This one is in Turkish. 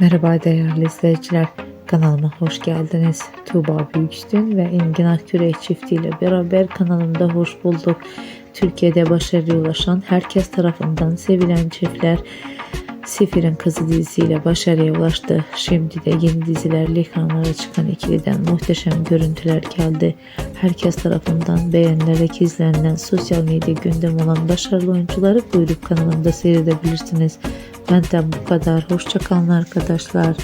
Merhaba değerli izleyiciler. Kanalıma hoş geldiniz. Tuğba Büyüküstün ve Engin Akkürek çiftiyle beraber kanalımda hoş bulduk. Türkiye'de başarıya ulaşan herkes tarafından sevilen çiftler Sefir'in Kızı dizisiyle başarıya ulaştı. Şimdi de yeni dizilerle ekranlara çıkan ikiliden muhteşem görüntüler geldi. Herkes tarafından beğenilerek izlenen sosyal medya gündem olan başarılı oyuncuları buyurup kanalımda seyredebilirsiniz. Benden bu kadar. Hoşçakalın arkadaşlar.